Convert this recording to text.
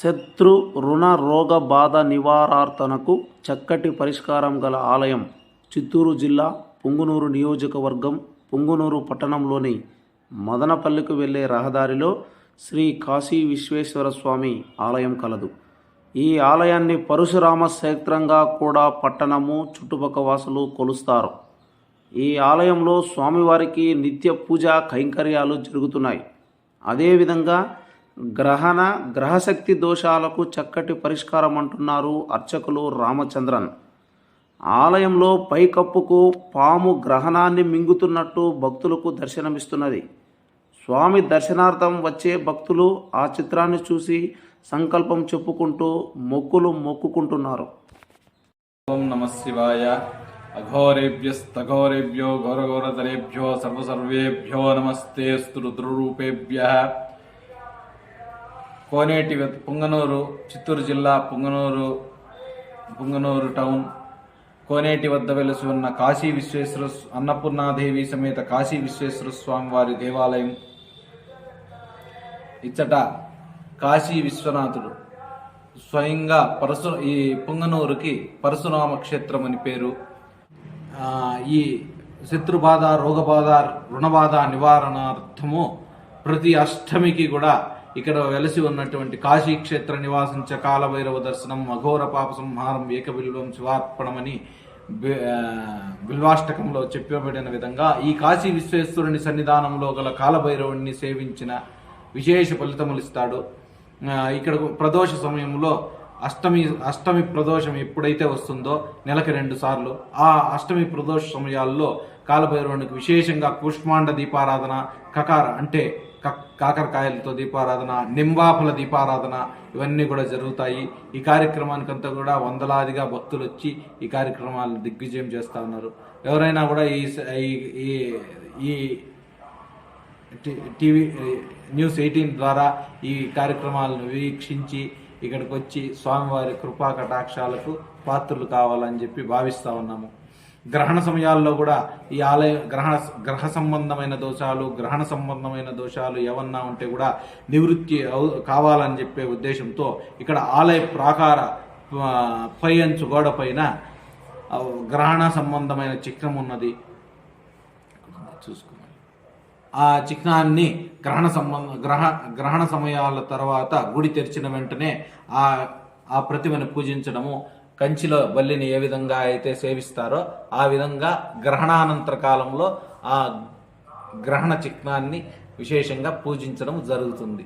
శత్రు రుణ రోగ బాధ నివారార్థనకు చక్కటి పరిష్కారం గల ఆలయం చిత్తూరు జిల్లా పుంగునూరు నియోజకవర్గం పుంగునూరు పట్టణంలోని మదనపల్లికి వెళ్ళే రహదారిలో శ్రీ కాశీ విశ్వేశ్వర స్వామి ఆలయం కలదు. ఈ ఆలయాన్ని పరశురామ క్షేత్రంగా కూడా పట్టణము చుట్టుపక్క వాసులు కొలుస్తారు. ఈ ఆలయంలో స్వామివారికి నిత్య పూజ కైంకర్యాలు జరుగుతున్నాయి. అదేవిధంగా గ్రహణ గ్రహశక్తి దోషాలకు చక్కటి పరిష్కారం అంటున్నారు అర్చకులు రామచంద్రన్. ఆలయంలో పైకప్పుకు పాము గ్రహణాన్ని మింగుతున్నట్టు భక్తులకు దర్శనమిస్తున్నది. స్వామి దర్శనార్థం వచ్చే భక్తులు ఆ చిత్రాన్ని చూసి సంకల్పం చెప్పుకుంటూ మొక్కులు మొక్కుకుంటున్నారు. ఓం నమ శివాయ. అఘోరేభ్యస్తఘోరేభ్యో ఘోరఘోరతరేభ్యో సర్వసర్వేభ్యో నమస్తే రుద్రరూపేభ్య కోనేటి వద్ద- పుంగనూరు చిత్తూరు జిల్లా పుంగనూరు పుంగనూరు టౌన్. కోనేటి వద్ద వెలసి ఉన్న కాశీ విశ్వేశ్వర అన్నపూర్ణాదేవి సమేత కాశీ విశ్వేశ్వర స్వామి వారి దేవాలయం. ఇచ్చట కాశీ విశ్వనాథుడు స్వయంగా పరశు ఈ పుంగనూరుకి పరశురామ క్షేత్రం అని పేరు. ఈ శత్రుబాధ రోగబాధ రుణబాధ నివారణార్థము ప్రతి అష్టమికి కూడా ఇక్కడ వెలసి ఉన్నటువంటి కాశీక్షేత్ర నివాసించ కాలభైరవ దర్శనం అఘోర పాప సంహారం ఏకబిల్వం శివార్పణమని బిల్వాష్టకంలో చెప్పబడిన విధంగా ఈ కాశీ విశ్వేశ్వరుని సన్నిధానంలో గల కాలభైరవుణ్ణి సేవించిన విశేష ఫలితములు ఇస్తాడు. ఇక్కడ ప్రదోష సమయంలో అష్టమి అష్టమి ప్రదోషం ఎప్పుడైతే వస్తుందో నెలకి రెండు సార్లు ఆ అష్టమి ప్రదోష సమయాల్లో కాలభైరవునికి విశేషంగా కుష్మాండ దీపారాధన కకార అంటే కాకరకాయలతో దీపారాధన నింబాఫల దీపారాధన ఇవన్నీ కూడా జరుగుతాయి. ఈ కార్యక్రమానికంతా కూడా వందలాదిగా భక్తులు వచ్చి ఈ కార్యక్రమాలు దిగ్విజయం చేస్తూ ఉన్నారు. ఎవరైనా కూడా ఈ స- ఈ- ఈ- ఈ టీవీ న్యూస్ ఎయిటీన్ ద్వారా ఈ కార్యక్రమాలను వీక్షించి ఇక్కడికి వచ్చి స్వామివారి కృపా కటాక్షాలకు పాత్రలు కావాలని చెప్పి భావిస్తూ ఉన్నాము. గ్రహణ సమయాల్లో కూడా ఈ ఆలయ గ్రహణ గ్రహ సంబంధమైన దోషాలు గ్రహణ సంబంధమైన దోషాలు ఏమన్నా ఉంటే కూడా నివృత్తి అవు కావాలని చెప్పే ఉద్దేశంతో ఇక్కడ ఆలయ ప్రాకార పై అంచు గోడ పైన గ్రహణ సంబంధమైన చిహ్నం ఉన్నది. చూసుకున్నాను ఆ చిహ్నాన్ని గ్రహణ సంబంధ గ్రహ గ్రహణ సమయాల తర్వాత గుడి తెరిచిన వెంటనే ఆ ఆ ప్రతిమను పూజించడము కంచిలో బల్లిని ఏ విధంగా అయితే సేవిస్తారో ఆ విధంగా గ్రహణానంతర కాలంలో ఆ గ్రహణ చిహ్నాన్ని విశేషంగా పూజించడం జరుగుతుంది.